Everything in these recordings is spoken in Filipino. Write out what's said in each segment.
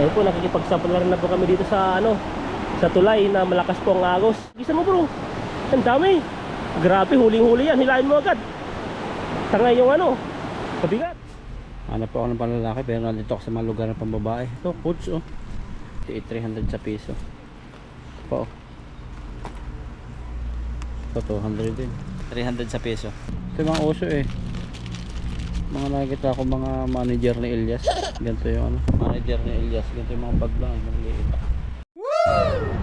Ayun po, nakikipagsapalar na po kami dito sa ano, sa tulay na malakas po ang agos. Gisa mo bro, ang dami. Grabe, huling-huli yan, hilahin mo agad. Tangay yung ano, kabigat. Hanap po ako ng panlalaki pero nandito ako sa mga lugar ng pambabae. Ito, coach oh. Ito 300 sa piso. Pa oh. Ito 200 din. 300 sa piso. Ito yung mga oso eh. Mga nakikita ko mga manager ni Elias. Ganito yung ano. Manager ni Elias. Ganito yung mga bag lang. Maliliit.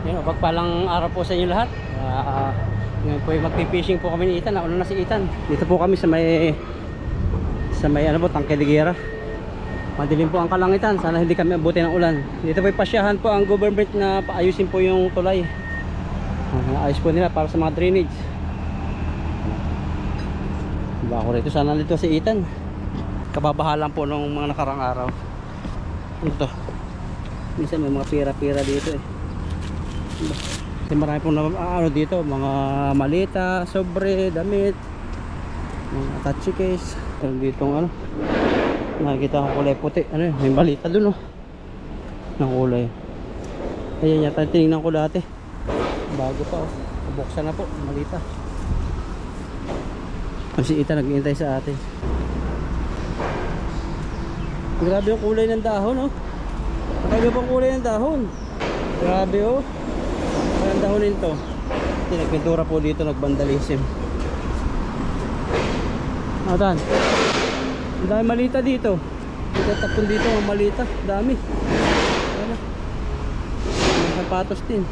Yun, pagpalang araw po sa inyo lahat. Ah, ngayon po yung magpipishing po kami ni Ethan. Nauna na si Ethan. Dito po kami sa may sa may ano po, Tangke de Guerra. Madilim po ang kalangitan. Sana hindi kami abutin ng ulan. Dito po pasyahan po ang government na paayusin po yung tulay. Ah, Ayos po nila para sa mga drainage. Diba ako rito? Sana dito si Ethan. Kababahalan po nung mga nakarang araw. Ano to? Minsan may mga pira-pira dito eh. Kasi marami pong na, ah, ano dito, mga malita, sobre, damit, mga attache case. Meron dito ano, nakikita ko kulay puti. Ano yun, may malita dun oh. Ng kulay. Ayan yata, tinignan ko dati. Bago pa oh. Buksan na po, malita. Kasi ita nag-iintay sa atin. Grabe yung kulay ng dahon oh. Nakaiba pang kulay ng dahon. Grabe oh. Ang dahonin to. Hindi, nagpintura po dito, nagbandalism. Atan. Ang dami malita dito. Itatapon dito ang malita. Dami. Ano? Mga sapatos din.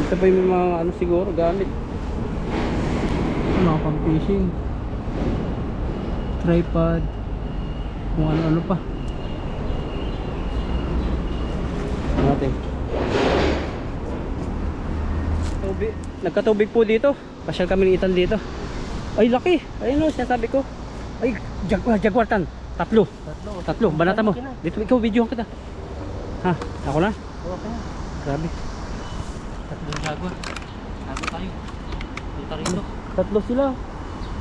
Dito pa yung mga ano siguro gamit. Mga pang fishing. Tripod. Kung ano-ano pa. Natin. Tubig. Nagkatubig po dito. Pasyal kami ni Ethan dito. Ay, laki. Ayun o, sinasabi ko. Ay, jaguar, jaguar tan. Tatlo. Tatlo. Tatlo, banata mo. Dito, ikaw, video kita. Ha, ako na? Okay. Grabe. Tatlong jaguar. Tago tayo. Punta rito. Tatlo sila.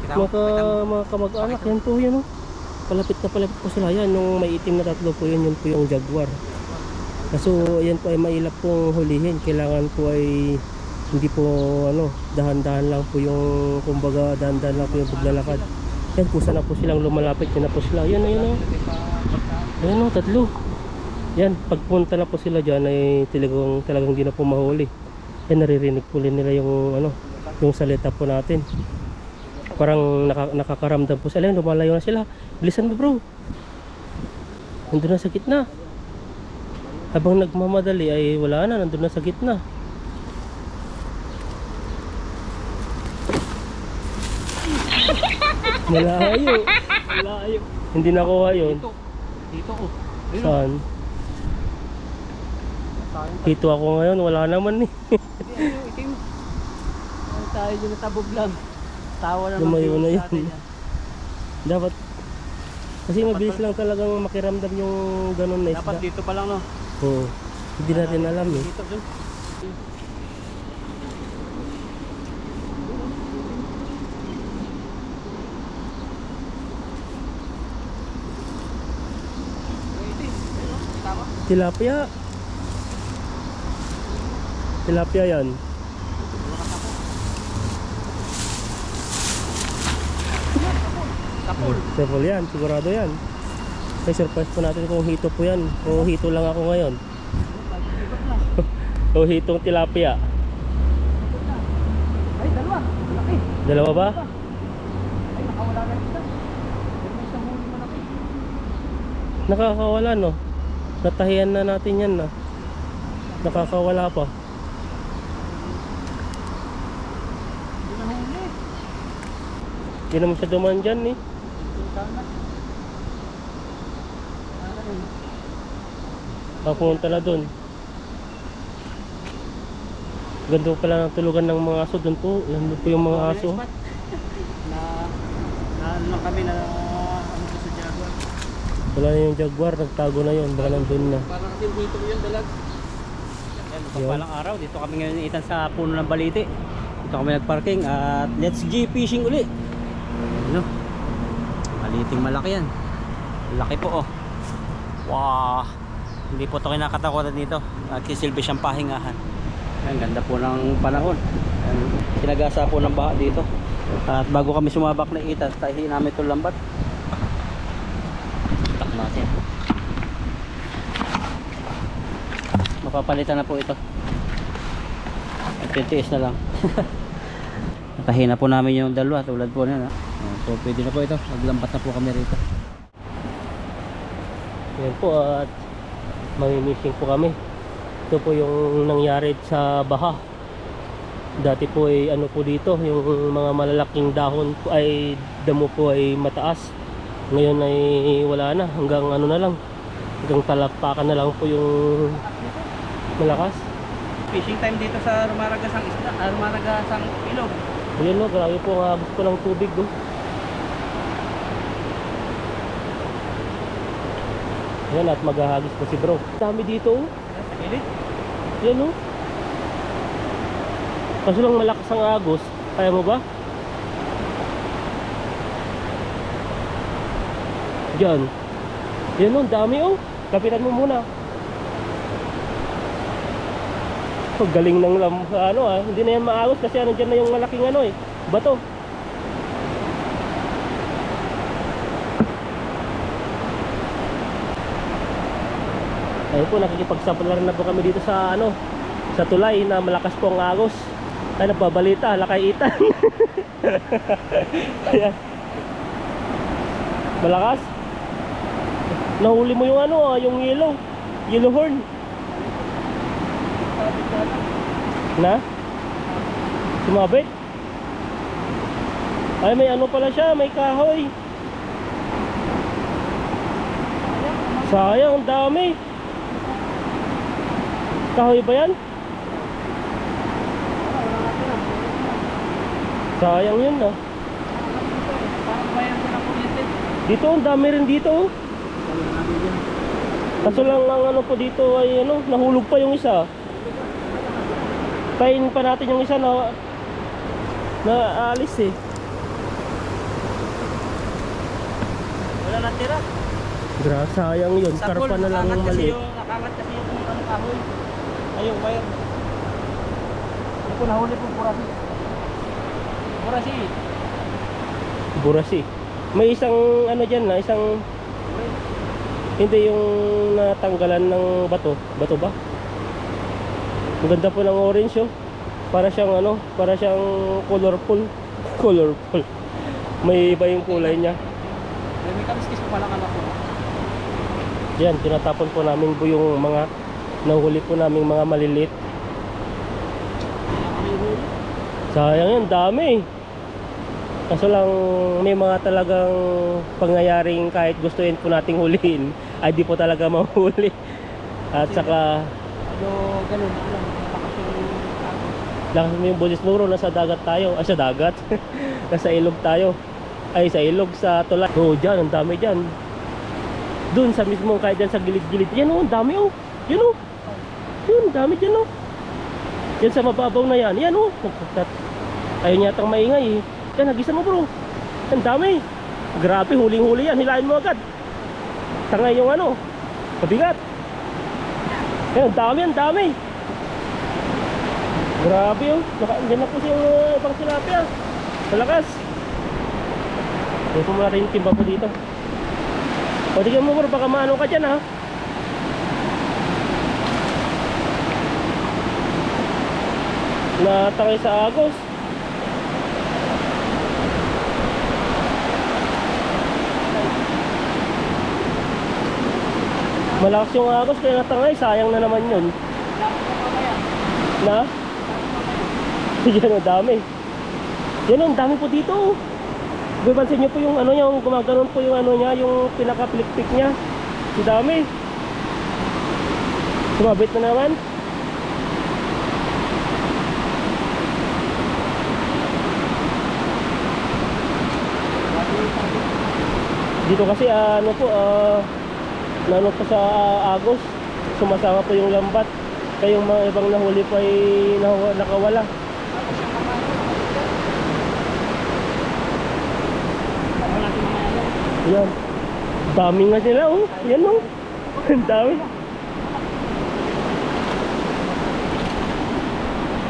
Mga, kamag-anak, yan po yun oh. Palapit na palapit po sila yan. Nung may itim na tatlo po yun, yun po yung jaguar. Kaso yan po ay mailap pong hulihin. Kailangan po ay hindi po ano, dahan-dahan lang po yung kumbaga dahan-dahan lang po yung paglalakad. Yan po sana po silang lumalapit. Yan na po sila. Yan na yun oh. Ayan o, tatlo. Yan, pagpunta na po sila dyan ay talagang, talagang di na po mahuli. Yan, naririnig po nila yung, ano, yung salita po natin. Parang naka, nakakaramdam po sila. Lumalayo na sila. Bilisan mo bro. Nandun na sa gitna. Habang nagmamadali ay wala na, nandun na sa gitna. Malayo. Malayo. Hindi nakuha yun. Dito. Dito oh. Saan? Dito ako ngayon, wala naman eh. Hindi, ano, itim. Tayo dyan natabog lang. Tawa naman. Lumayo na yun. Dapat kasi mabilis lang talagang makiramdam yung ganun na Dapat isda. dito pa lang no. Oo. Hindi natin alam eh. Dito dun. Tilapia. Tilapia yan. Kapul. Careful yan, sigurado yan. May surprise po natin kung hito po yan. O hito lang ako ngayon. o hitong tilapia. Ay, dalawa. Laki. Dalawa ba? Ay, nakawala na isa. Malaki. Nakakawala no. Natahiyan na natin yan na. Nakakawala pa. Hindi na naman siya duman dyan eh. Papunta na dun. Ganda pala ng tulugan ng mga aso dun po. Yan po yung mga aso. na na ano lang kami na ano sa Jaguar. Wala na yung jaguar, nagtago na yun. Baka nandun na. Parang kasi dito yun dalag. Yan, pagpalang araw, dito kami ngayon itan sa puno ng baliti. Dito kami nagparking at let's G fishing uli. Maliting malaki yan. Laki po oh. Wow. Hindi po ito kinakatakutan dito. Nagsisilbi siyang pahingahan. Ang ganda po ng panahon. Sinagasa po ng baha dito. At bago kami sumabak na itas, tahihin namin itong lambat. Tak natin. Mapapalitan na po ito. At titiis na lang. Natahin na po namin yung dalawa tulad po na. So pwede na po ito. Naglambat na po kami rito. Yan po at mamimissing po kami. Ito po yung nangyari sa baha. Dati po ay ano po dito, yung mga malalaking dahon po ay damo po ay mataas. Ngayon ay wala na, hanggang ano na lang. Hanggang talakpakan na lang po yung malakas. Fishing time dito sa Rumaragasang isda, uh, Rumaragasang ilog. Ayan no, grabe po ang agos po ng tubig no. Ayan at maghahagis po si bro. Dami dito oh. Yan oh. Kaso lang malakas ang agos. Kaya mo ba? Diyan. Yan oh, dami oh. Kapitan mo muna. Oh, galing ng lam, ano ah. Hindi na yan maagos kasi nandiyan na yung malaking ano eh. Bato. Ayun po, nakikipagsapalar na po kami dito sa ano, sa tulay na malakas po ang agos. Ay, nagbabalita, lakay itan. Ayan. Malakas. Nahuli mo yung ano, ah, yung yellow. Yellow horn. Na? Sumabit? Ay, may ano pala siya, may kahoy. Sayang, ang dami. Kahoy ba yan? Sayang yun ah. Dito, ang dami rin dito. oh. Kaso lang ang ano po dito ay ano, nahulog pa yung isa. Tayin pa natin yung isa na na alis eh. Wala na tira. Gra, sayang yun. Karpa na lang yung kasi mali. yung nakaangat kasi yung ano kahoy. Ayun, wire. Po nahuli po purasi. Purasi. Burasi. May isang ano dyan na, isang hindi yung natanggalan ng bato. Bato ba? Ang ganda po ng orange oh. Para siyang ano, para siyang colorful. Colorful. May iba yung kulay niya. May kamiskis po palang anak ko. Yan, tinatapon po namin po yung mga nahuli po namin mga maliliit. Sayang yan, dami. Kaso lang may mga talagang pangyayaring kahit gustuin po nating huliin ay di po talaga mahuli. At saka Ano, ganun. Agos. lakas mo yung bulis nuro nasa dagat tayo. Ay sa dagat. nasa ilog tayo. Ay sa ilog sa tulay. Oo, dyan, ang dami dyan. Doon sa mismong kahit dyan sa gilid-gilid. Yan oh, ang dami oh. Yan oh. Yun, dami dyan oh. Yan sa mababaw na yan. Yan oh. Niya yatang maingay eh. Yan, nagisa mo bro. Ang dami. Grabe, huling-huli yan. Hilahin mo agad. Tangay yung ano. Mabigat. Yan, ang dami, ang dami. Grabe oh. Naka, andyan na po yung uh, ibang tilapia. Malakas. Hindi po muna rin timba po dito. O, tignan mo bro, baka maano ka dyan ha. Natangay sa agos. Malakas yung agos kaya natangay, sayang na naman yun. Na? Yan o, dami. Yan ang dami po dito. Bibansin niyo po yung ano yung gumaganon po yung ano niya, yung pinaka-plikpik niya. Ang dami. Sumabit na naman. Dito kasi ah, ano po, ah, nano po sa ah, Agos, sumasama po yung lambat. Kaya yung mga ibang nahuli pa ay nakawala. Yan. Dami nga sila oh. Yan oh. Ang dami.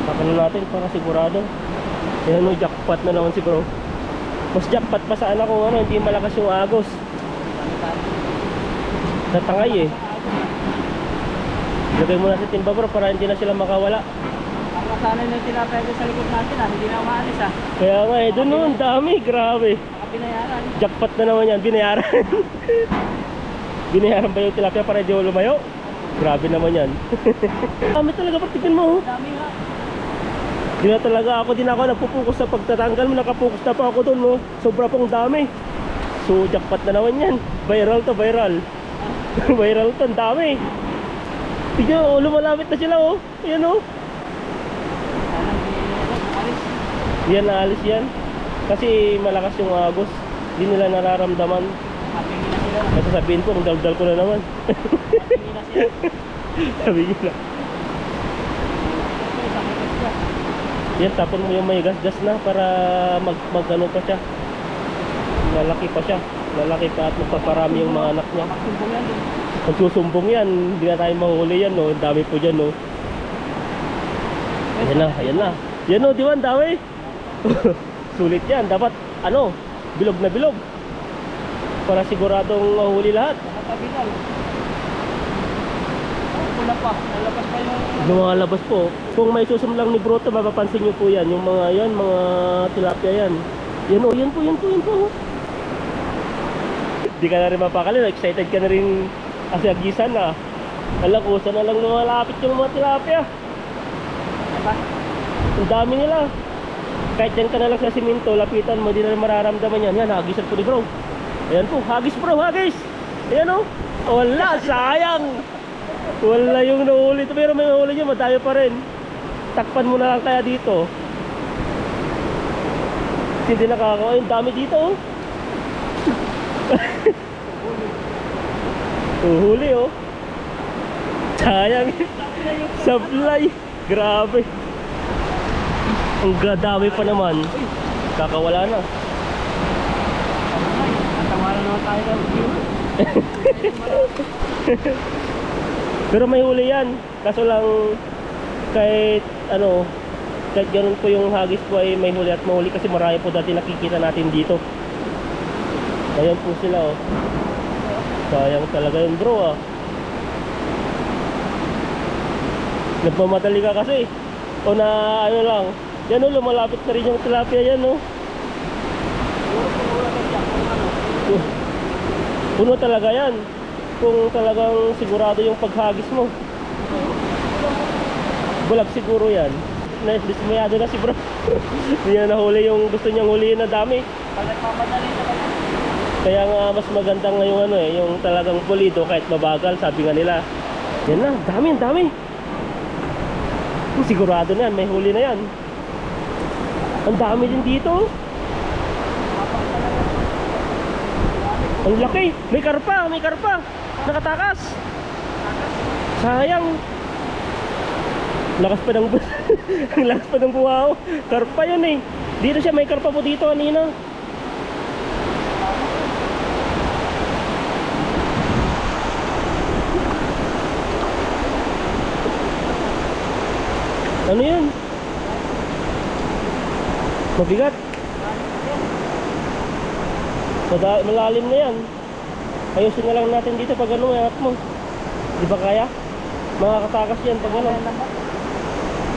Pakano natin para sigurado. Yan no, jackpot na naman si bro. Mas jackpot pa sana kung ano, hindi malakas yung agos. Natangay eh. Lagay mo na sa timba bro para hindi na sila makawala. Ang kasanay na tinapay ko sa likod natin ah, hindi na umaalis ah. Kaya nga eh, doon no, ang dami, grabe. Binayaran. Jackpot na naman yan, binayaran. binayaran ba yung tilapia para di mo lumayo? Grabe naman yan. Dami talaga, bro, tignan mo. oh. Dami nga. Di na talaga ako, din ako nagpupukus sa pagtatanggal mo, nakapukus na pa ako doon, no? Sobra pong dami. So, jackpot na naman yan. Viral to, viral. viral to, dami. Tignan mo, lumalapit na sila, oh. Ayan, oh. Yan, naalis yan. Kasi malakas yung agos. Hindi nila nararamdaman. Kasi sabihin ko, ang daldal ko na naman. Kapingi na sila. Sabi ko na. Ito, sakit na sila. Yan, tapon mo yung may gas-gas na para mag, mag ano pa siya. Lalaki pa siya. Lalaki pa at magpaparami yung mga anak niya. Magsusumbong yan, hindi na tayo mahuli yan, no? Ang dami po dyan, no? Ayan na, ayan na. Yan, no, di ba? Ang dami. Sulit yan. Dapat, ano, bilog na bilog. Para siguradong mahuli lahat. Nakatabigal. Oh, pula pa. Nalabas pa yung... Lumalabas po. Kung may susumlang ni Broto, mapapansin nyo po yan. Yung mga yan, mga tilapia yan. Yan o, yan po, yan po, yan po. Hindi ka na rin mapakali. Excited ka na rin asagisan na. Alam ko, saan na lang lumalapit yung mga tilapia. Diba? Ang dami nila. Kahit dyan ka na lang sa siminto, lapitan mo, di na mararamdaman yan. Yan, hagisan po ni bro. Ayan po, hagis bro, hagis. Ayan o. Wala, sayang. Wala yung nahuli. Pero may nahuli nyo, madami pa rin. Takpan mo na lang kaya dito. Hindi nakakawa. Yung dami dito oh. Uhuli oh. Sayang. Supply. Grabe. Ang gadami pa naman. Kakawala na. Natawaran naman tayo Pero may huli yan. Kaso lang kahit ano, kahit ganun po yung hagis po ay may huli at mahuli kasi marami po dati nakikita natin dito. Ayan po sila oh. Sayang talaga yun bro ah. Nagmamadali ka kasi. O na ano lang. Yan oh, lumalapit na rin yung tilapia yan oh. Puno talaga yan. Kung talagang sigurado yung paghagis mo. Bulag siguro yan. Na-dismayado na si bro. Hindi na nahuli yung gusto niyang huliin na dami. Kaya nga mas maganda nga yung ano eh, yung talagang pulido kahit mabagal, sabi nga nila. Yan na, dami, dami. Sigurado na yan, may huli na yan. Ang dami din dito. Ang laki, may karpa, may karpa. Nakatakas. Sayang. Lakas pa ng ang lakas pa ng buhaw. Karpa yun eh. Dito siya, may karpa po dito kanina. Ano yan? Mabigat. Malalim na yan. Ayusin na lang natin dito pag ano, angat mo. Di ba kaya? Makakatakas yan pag ano.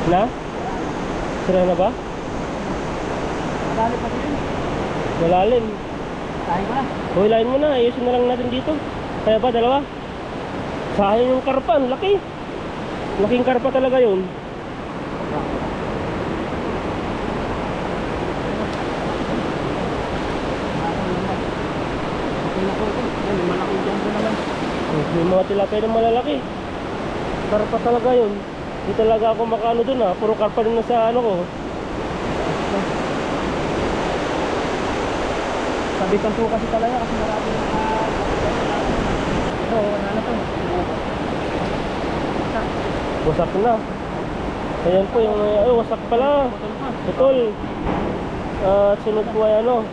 Na? Sira na ba? Madali pa din. Malalim. Tayo ko na. Huwilain mo na, ayusin na lang natin dito. Kaya ba, dalawa? Sayang yung karpa, ang laki. Laking karpa talaga yun. Okay na po ito. Yan, may malaki dyan po naman. Yung mga tilapia na malalaki. Karpa talaga yun. Di talaga ako makano dun ah. Puro karpa din na sa ano ko. Sabitan po kasi talaga kasi marami na Ito, wala na to. Wasak na. Ayan po yung, ay wasak pala. Putol. At sunod po ay ano.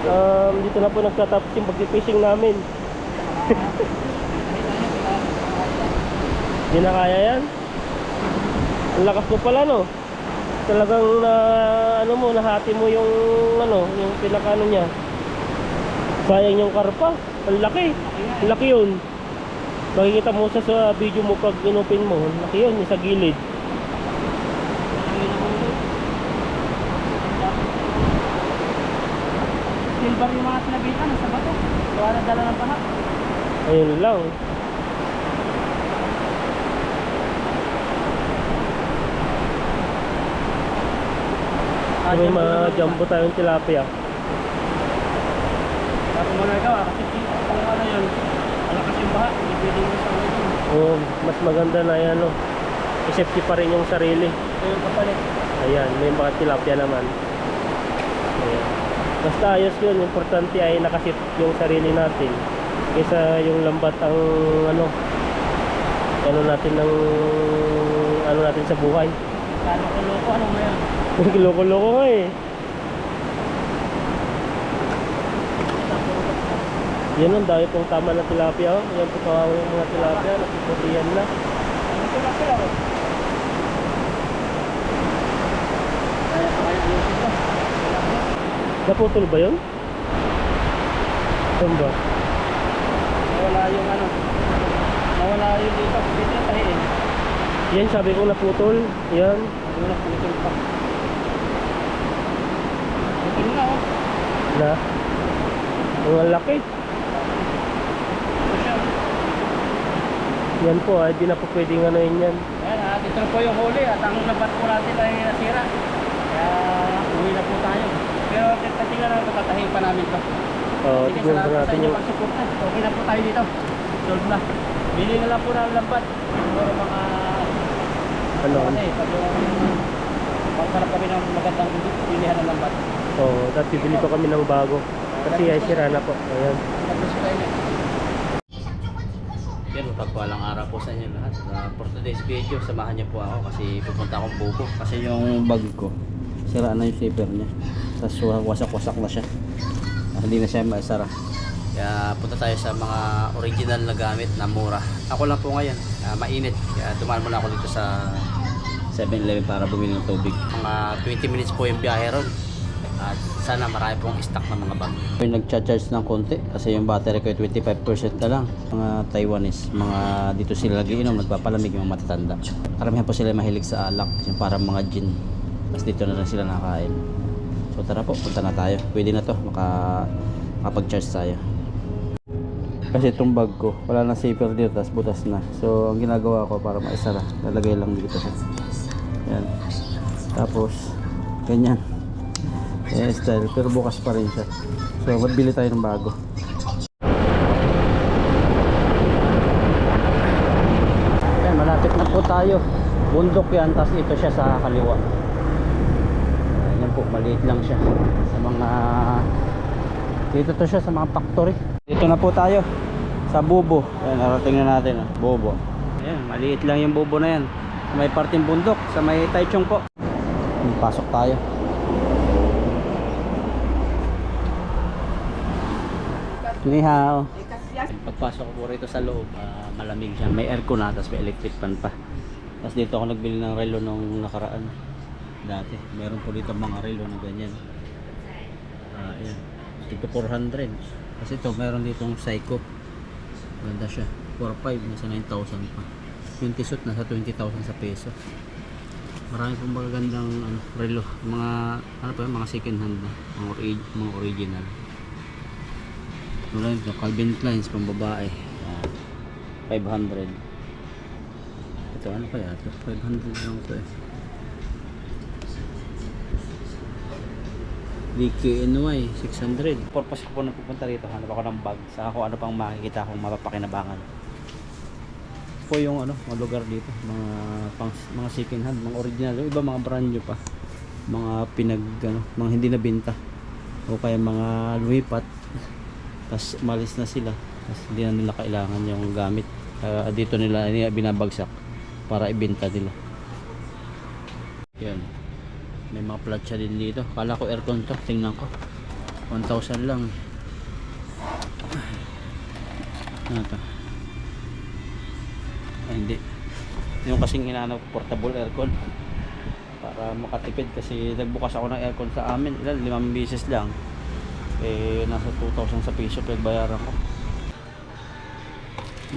Um, dito na po nagtatapos yung pag-fishing namin. Hindi na kaya yan. Ang lakas mo pala no. Talagang na ano mo nahati mo yung ano, yung pinaka ano niya. Sayang yung karpa. Ang laki. Ang laki yun. Makikita mo sa, sa video mo pag inopin mo. Ang laki yun, sa gilid. Silver yung mga sinabitan sa bato. Kaya nagdala ng paha. Ayun lang. May mga jumbo tayong tilapia. Bago mo na ikaw kasi kung ano yun, malakas yung baha, hindi pwede mo sa ulo. Oo, mas maganda na yan, no. I-safety pa rin yung sarili. Ito yung kapalit. Ayan, may mga tilapia naman. Ayan. Basta ayos yun, importante ay nakasip yung sarili natin. Kaysa yung lambat ang ano, ano natin ng ano natin sa buhay. Kano ko loko, ano mo yan? Loko-loko nga eh. Yan ang dami pong tama na tilapia. Oh. Yan po kawawa yung mga tilapia. Napiputihan na. Naputol ba yun? Saan ba? Nawala yung ano. Nawala yung dito. Dito yung tahiin. Yan sabi ko naputol. Yan. Ano na putol pa. Putol na oh. Na. Ang laki. Ito. Yan po ay di na po pwedeng ano yun yan. Ayan ah, dito na po yung huli at ang labat po natin ay nasira. Kaya uwi na po tayo. Pero tingnan natin ito, tatahin pa namin ito. Oo, Sige, salamat po sa natin inyo yung... pagsuporta. Okay na po tayo dito. Solve na. Bili na lang po ng lambat. Siguro mga... Ano? Kasi pag yung... Pagkarap kami ng magandang pilihan ng lambat. Oo, tapos bibili pa kami ng bago. Kasi ay sira na po. Ayan. Yan, pagpalang araw po sa inyo lahat. Uh, for today's video, samahan niyo po ako kasi pupunta akong bubo. Kasi yung bag ko, sira na yung zipper niya. Tapos wasak-wasak na siya. Ah, hindi na siya maisara. Kaya punta tayo sa mga original na gamit na mura. Ako lang po ngayon, ah, mainit. Kaya dumaan muna ako dito sa 7-Eleven para bumili ng tubig. Mga 20 minutes po yung biyahe ron. At sana marami pong stock ng mga bag. Nagcha-charge ng konti kasi yung battery ko ay 25% na lang. Mga Taiwanese, mga dito sila lagi inom, nagpapalamig yung mga matatanda. Karamihan po sila mahilig sa alak, yung parang mga gin. Tapos dito na lang sila nakakain. So tara po, punta na tayo. Pwede na to, maka, makapag-charge tayo. Kasi itong bag ko, wala na zipper dito, tapos butas na. So ang ginagawa ko para maisara, lalagay lang dito. Yan. Tapos, ganyan. Yan style, pero bukas pa rin siya. So, magbili tayo ng bago. Yan, malapit na po tayo. Bundok yan, tapos ito siya sa kaliwa. Ayan yan po, maliit lang siya. Sa mga... Dito to siya sa mga factory. Dito na po tayo. Sa bubo. Ayan, narating na natin. ah, Bubo. Ayan, maliit lang yung bubo na yan. Sa may parting bundok, sa may Taichung po. Pasok tayo. Ni hao. Pagpasok ko po rito sa loob, ah, malamig siya. May aircon na, tapos may electric fan pa. Tapos dito ako nagbili ng relo nung nakaraan. Dati, meron po dito mga relo na ganyan. Ah, ayan. Dito 400. Kasi ito, meron ditong Psycho. Ganda siya. 4.5, nasa 9,000 pa. Yung tisot, nasa 20,000 sa peso. Marami pong magagandang ano, relo. Mga, ano pa yun, mga second hand na. Mga, mga original. Wala ito, Calvin Klein's pang babae. Yan. 500. Ito ano kaya ito? 500 lang ito eh. DKNY 600. Purpose ko po na pupunta rito, hanap ako ng bag. Saka kung ano pang makikita kong mapapakinabangan. Po yung ano, mga lugar dito, mga pang, mga second hand, mga original, yung iba mga brand new pa. Mga pinag ano, mga hindi nabenta. O kaya mga lumipat tapos malis na sila. Tapos hindi na nila kailangan yung gamit. Kaya dito nila binabagsak para ibenta nila. Yan. May mga platsa din dito. Kala ko aircon to. Tingnan ko. 1,000 lang. Ano to? Ah, hindi. Yung kasing inaano portable aircon. Para makatipid kasi nagbukas ako ng aircon sa amin. Ilan? Limang beses lang. Eh, nasa 2,000 sa piso pinagbayaran ko.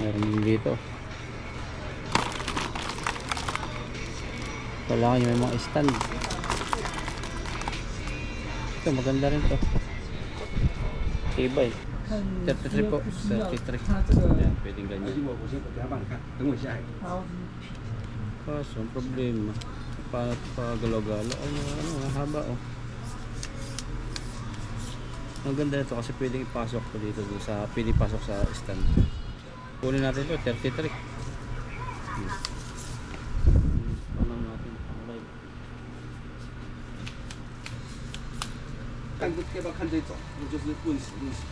Meron din dito. Kailangan nyo may mga stand. Ito, maganda rin to. Tibay. 33 po. 33. Ayan, pwedeng ganyan. Kaso, ang problema. Paano pagalaw-galaw? Ano, ano, ang haba oh. Ang ganda nito kasi pwedeng ipasok to dito, sa pwedeng ipasok sa stand. Kunin natin to 33. Hmm.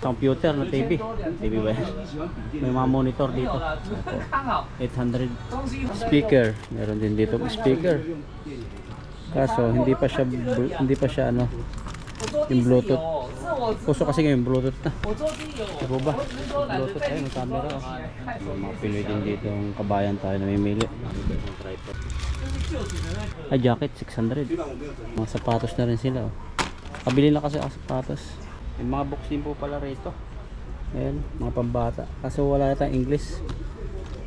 Computer na TV. TV ba? May mga monitor dito. Opo. 800 speaker. Meron din dito speaker. Kaso hindi pa siya hindi pa siya ano yung Bluetooth. Puso kasi ngayon Bluetooth na. Ano ba? Bluetooth tayo, may camera. oh. Mga Pinoy din dito ang kabayan tayo namimili. Ay, jacket 600. Mga sapatos na rin sila. Oh. Kabili na kasi ako sapatos. May mga box din po pala rito. Ayan, mga pambata. Kaso wala yata English.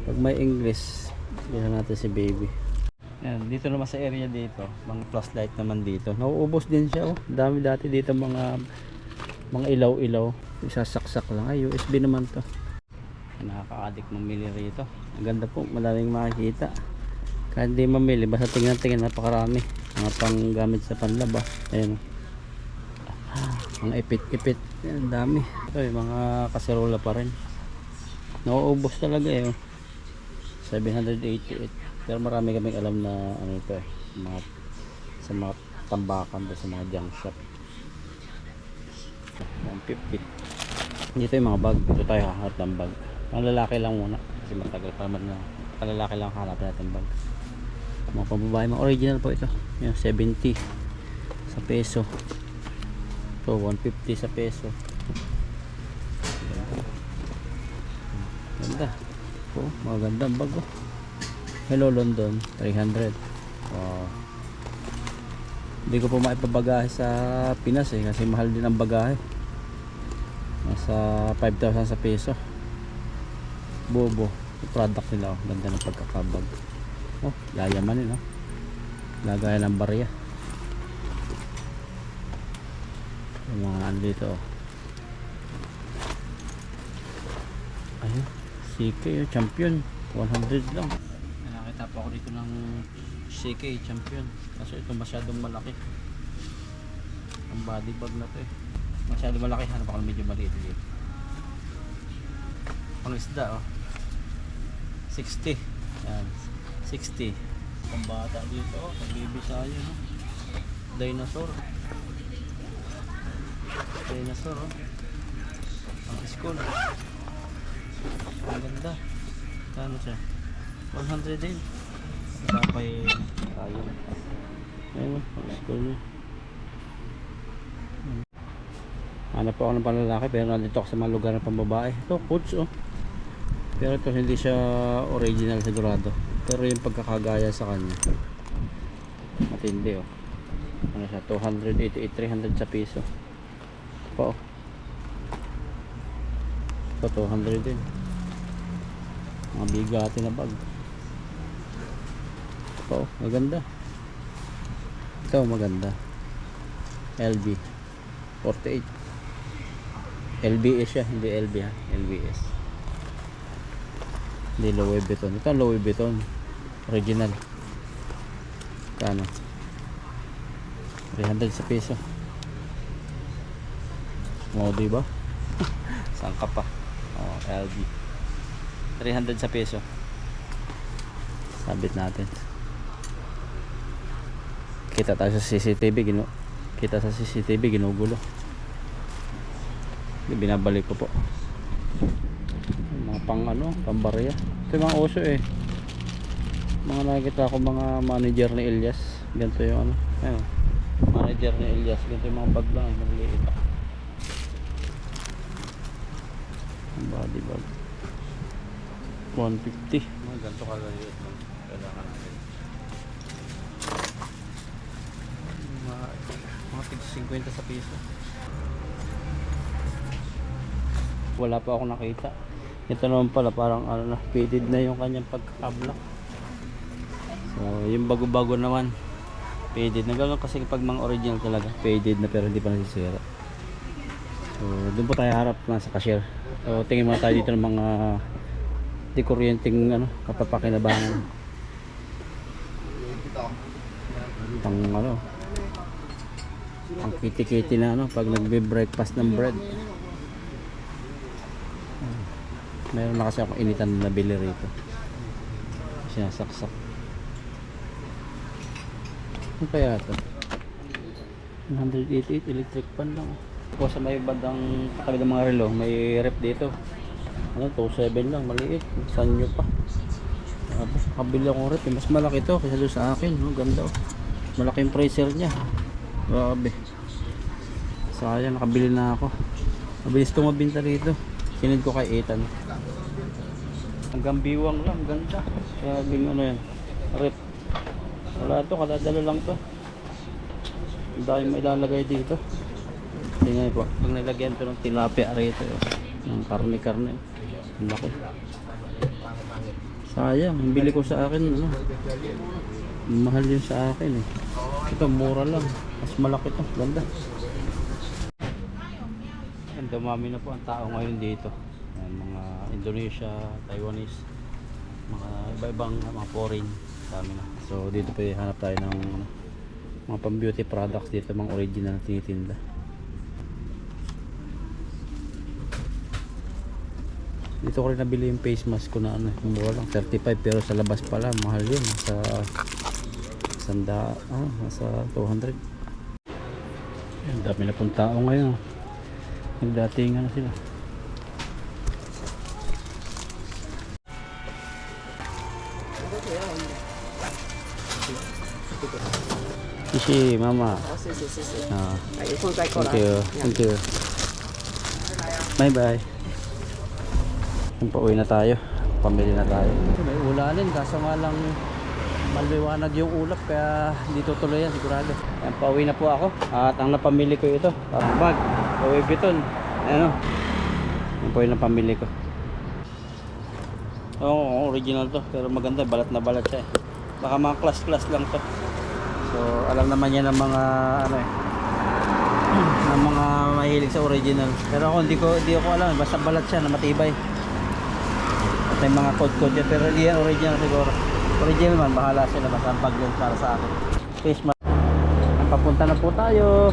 Pag may English, bilhan natin si baby. Ayan, dito naman sa area dito, mga flashlight naman dito. Nauubos din siya oh. Dami dati dito mga mga ilaw-ilaw. Isasaksak lang. Ay, USB naman to. Nakaka-addict mamili rito. Ang ganda po, maraming makikita. Kahit hindi mamili, basta tingnan-tingnan napakarami. Mga panggamit sa panlaba. Ayan. oh. Mga ipit-ipit. Ang dami. Ito, yung mga kaserola pa rin. Nauubos talaga eh. oh. 788. Pero marami kaming alam na ano ito eh. Mga, sa mga tambakan sa mga junk shop. 150. Dito yung mga bag. Dito tayo hahanap ng bag. Ang lalaki lang muna. Kasi matagal pa naman na. Ang lalaki lang hanapin natin bag. Mga pambabae. Mga original po ito. Yan, 70 sa peso. Ito, 150 sa peso. Ganda. Oh, maganda ang bag oh. Hello London, 300. Wow. Hindi ko po maipabagahe sa Pinas eh kasi mahal din ang bagahe. Nasa 5,000 sa peso. Bobo. Product nila oh. Ganda ng pagkakabag. Oh, yayamanin oh. Lagay ng barya. Yung mga ano dito oh. Ayun. CK oh, champion. 100 lang. Pa ako dito ng CK champion. Kaso ito masyadong malaki. Ang body bag na to eh. Masyadong malaki. Hanap ako medyo maliit dito. Pang isda oh. 60. Yan. 60. Pang bata dito oh. Sayo no. Dinosaur. Dinosaur oh. Pang school. Ang ganda. Kano siya? 100 din. Kapay tayo. Ayun, school niya. Hanap po ako ng panlalaki pero nandito ako sa mga lugar ng pambabae. Ito, coach oh. Pero ito hindi siya original sigurado. Pero yung pagkakagaya sa kanya. Matindi oh. Ano siya? 288, 300 sa piso. Ito pa oh. Ito 200 din. Mga bigati na bag. Ito pa oh. Maganda. Ito maganda. LB 48 LBS siya, hindi LB ha, LBS. Hindi Louis Vuitton. Ito ang Louis Vuitton. Original. Kano? 300 sa piso. Mo, di ba? Saan ka pa? Oh, LB. 300 sa piso. Sabit natin. Kita tayo sa CCTV, gino. Kita sa CCTV, ginugulo. Binabalik ko po. Mga pang ano, pang barya. Ito yung mga oso eh. Mga nakikita ko mga manager ni Elias. Ganito yung ano. Ayun. Manager ni Elias. Ganito yung mga bag lang. Maliliit. Body bag. 150. Mga ganito kalaliit lang. Kailangan natin. Mga, mga tig 50 sa piso. Wala pa ako nakita. Ito naman pala parang ano na, faded na yung kanyang pagkakablock. So, yung bago-bago naman, faded na. Ganun kasi pag mga original talaga, faded na pero hindi pa nasisira. So, doon po tayo harap na sa cashier. So, tingin muna tayo dito ng mga di kuryenteng ano, kapapakinabangan. Pang ano, pang kiti-kiti na ano, pag nagbe-breakfast ng bread. Meron na kasi ako initan na nabili rito. Sinasaksak. Ano kaya ito? 188 electric pan lang. Ako sa may bandang tabi ng mga relo, may rep dito. Ano, 27 lang, maliit. Saan nyo pa? Tapos, kabili akong rep. eh. Mas malaki to kaysa doon sa akin. No? Ganda oh. Malaki yung freezer niya. Grabe. Sayang, nakabili na ako. Mabilis tumabinta rito. Sinid ko kay Ethan. Hanggang biwang lang, ganda. Sabi ano yan, rep. Wala to, kadadala lang to. Ang dami may ilalagay dito. Tingnan po, pag nilagyan to ng tilapia rito, ng karne-karne. Ang laki. Sayang, ang bili ko sa akin, ano. Mahal yun sa akin eh. Ito, mura lang. Mas malaki to, ganda. Ang dumami na po ang tao ngayon dito. Ayan, mga Indonesia, Taiwanese, mga iba-ibang mga foreign dami na. So dito pa hanap tayo ng mga pang beauty products dito, mga original na tinitinda. Dito ko rin nabili yung face mask ko na ano, mura lang 35 pero sa labas pala mahal yun sa sanda ah, nasa 200 ang dami na pong tao ngayon nagdatingan na sila Ishi, mama. Oh, si, si, si, si. Ah. Thank you. Thank you. Bye bye. Yung pauwi na tayo. Pamili na tayo. May ulanin, kasama lang maliwanag yung ulap kaya dito tuloy yan sigurado. Yan, pauwi na po ako. At ang napamili ko ito, ah, bag, Louis Vuitton. Ano? Yan po yung napamili ko. Oo, original to. Pero maganda, balat na balat siya eh. Baka mga class-class lang to. So, alam naman yan ng mga ano eh, ng mga mahilig sa original. Pero ako hindi ko hindi ko alam, basta balat siya na matibay. At may mga code-code yan, pero hindi yan original siguro. Original man, bahala sila basta ang bag yun para sa akin. Face mask. Papunta na po tayo.